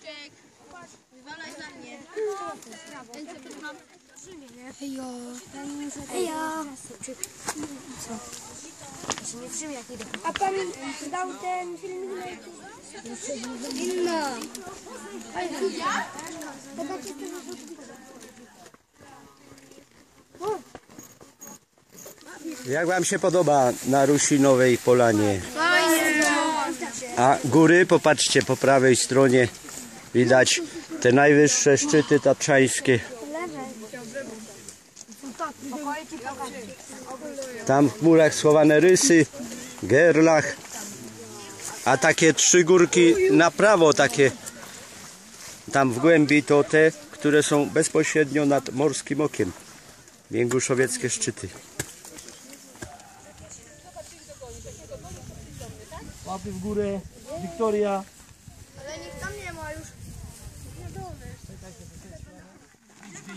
Uciek. Wywalaj na mnie. Ręce wycham. Hejo. Hejo. Co? Ja się nie przyjmie jak idę. A pan dał ten filmik na YouTube? Inna. Podacie ten Jak wam się podoba na Rusinowej Polanie? A góry, popatrzcie, po prawej stronie widać te najwyższe szczyty tatrzańskie. Tam w chmurach schowane rysy, gerlach. A takie trzy górki na prawo, takie tam w głębi to te, które są bezpośrednio nad morskim okiem. Więguszowieckie szczyty. Łapy w górę, Wiktoria.